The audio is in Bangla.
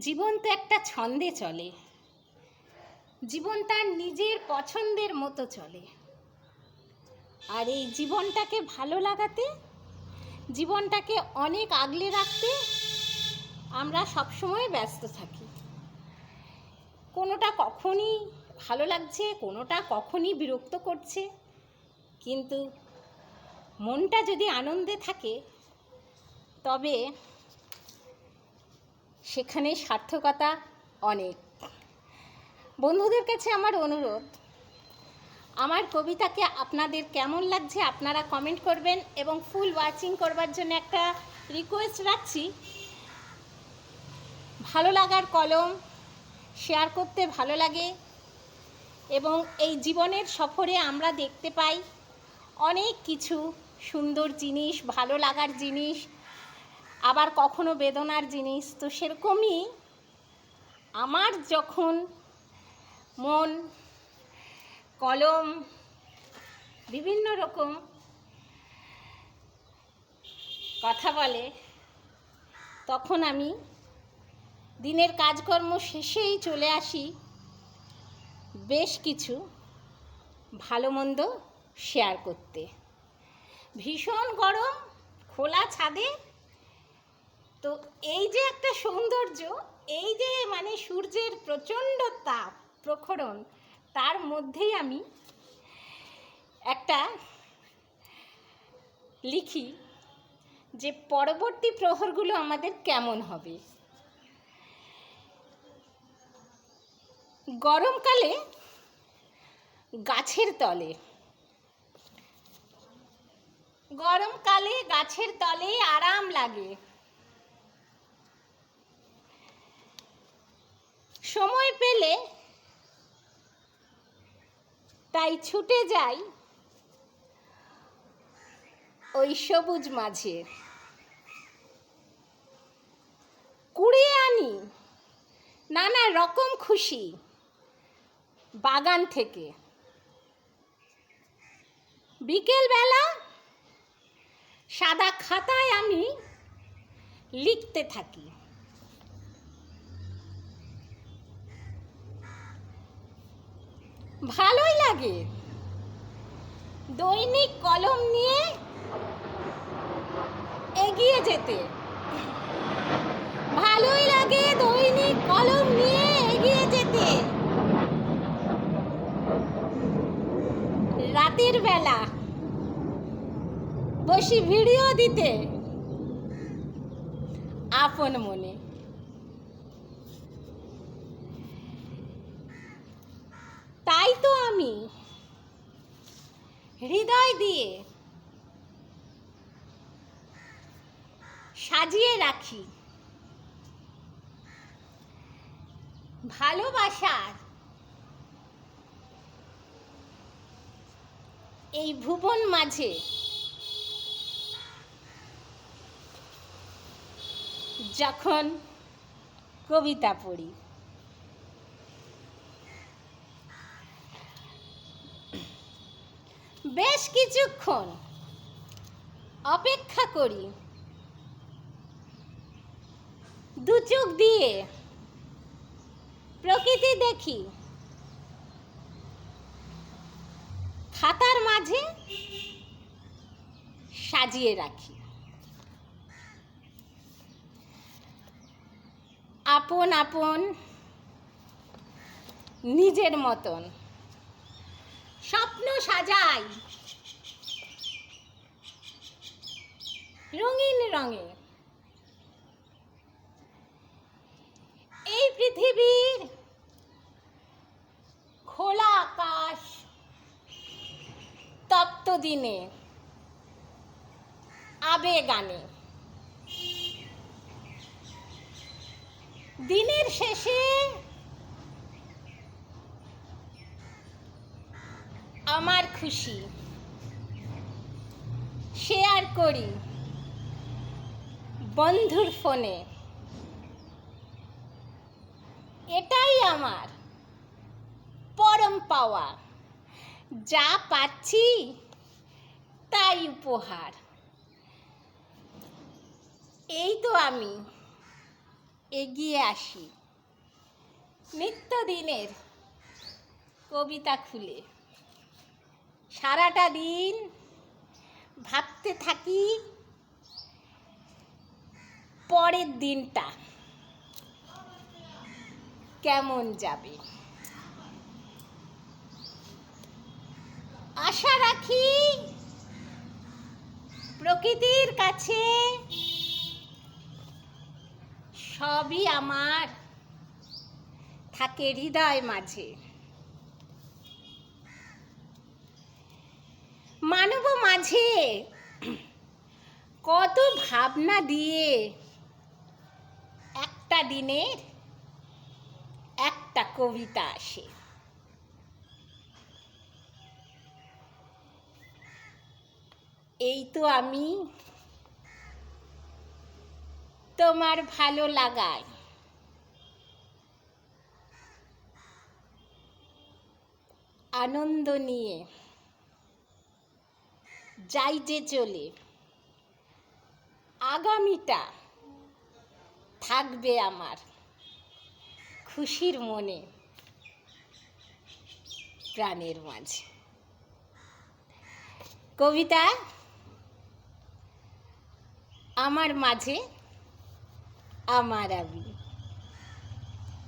জীবন তো একটা ছন্দে চলে। জীবন তার নিজের পছন্দের মতো চলে। আর এই জীবনটাকে ভালো লাগাতে, জীবনটাকে অনেক আগলে রাখতে আমরা সবসময় ব্যস্ত থাকি। কোনোটা কখনই ভালো লাগছে, কোনোটা কখনই বিরক্ত করছে। কিন্তু মনটা যদি আনন্দে থাকে, তবে সেখানে সার্থকতা অনেক। বন্ধুদের কাছে আমার অনুরোধ, আমার কবিতাকে আপনাদের কেমন লাগছে আপনারা কমেন্ট করবেন এবং ফুল ওয়াচিং করবার জন্য একটা রিকোয়েস্ট রাখছি। ভালো লাগার কলম শেয়ার করতে ভালো লাগে এবং এই জীবনের সফরে আমরা দেখতে পাই অনেক কিছু, সুন্দর জিনিস, ভালো লাগার জিনিস আবার কখনো বেদনার জিনিস, তো সেরকমই আমার যখন মন, কলম, বিভিন্ন রকম কথা বলে, তখন আমি দিনের কাজকর্ম শেষেই চলে আসি বেশ কিছু ভালো মন্দ শেয়ার করতে। ভীষণ গরম, খোলা ছাদে তো এই যে একটা সৌন্দর্য, এই যে মানে সূর্যের প্রচণ্ড তাপ, প্রখরণ, তার মধ্যেই আমি একটা লিখি যে পরবর্তী প্রহরগুলো আমাদের কেমন হবে। গরমকালে গাছের তলে, গরমকালে গাছের তলে আরাম লাগে। সময় পেলে তাই ছুটে যাই ওই সবুজ মাঝে। কুড়িয়ে আনি নানা রকম খুশি বাগান থেকে। বিকেলবেলা সাদা খাতায় আমি লিখতে থাকি। ভালোই লাগে। দৈনিক কলম নিয়ে এগিয়ে যেতে। ভালোই লাগে দৈনিক কলম নিয়ে এগিয়ে যেতে। রাতের বেলা বসি ভিডিও দিতে। আপন মনে তাই তো আমি হৃদয় দিয়ে সাজিয়ে রাখি। ভালোবাসার এই ভুবন মাঝে যখন কবিতা পড়ি। বেশ কিছুক্ষণ অপেক্ষা করি। দু চোখ দিয়ে প্রকৃতি দেখি। খাতার মাঝে সাজিয়ে রাখি। আপন আপন, নিজের মতন। স্বপ্ন সাজাই। রঙিন রঙে। এই পৃথিবীর খোলা আকাশ তপ্ত দিনে আবেগ দিনের শেষে আমার খুশি। শেয়ার করি বন্ধুর ফোনে। এটাই আমার পরম পাওয়া। যা পাচ্ছি তাই উপহার। এই তো আমি এগিয়ে আসি। নিত্যদিনের কবিতা খুলে। সারাটা দিন ভাবতে থাকি পরের দিনটা কেমন যাবে। আশা রাখি প্রকৃতির কাছে সবই আমার থাকে হৃদয় মাঝে। মানব মাঝে। কত ভাবনা দিয়ে একটা দিনের একটা কবিতা আসে। এই তো আমি তোমার ভালো লাগায় আনন্দ নিয়ে। যাই যে চলে। আগামীটা থাকবে আমার খুশির মনে, প্রাণের মাঝে। কবিতা, আমার মাঝে, আমার আমি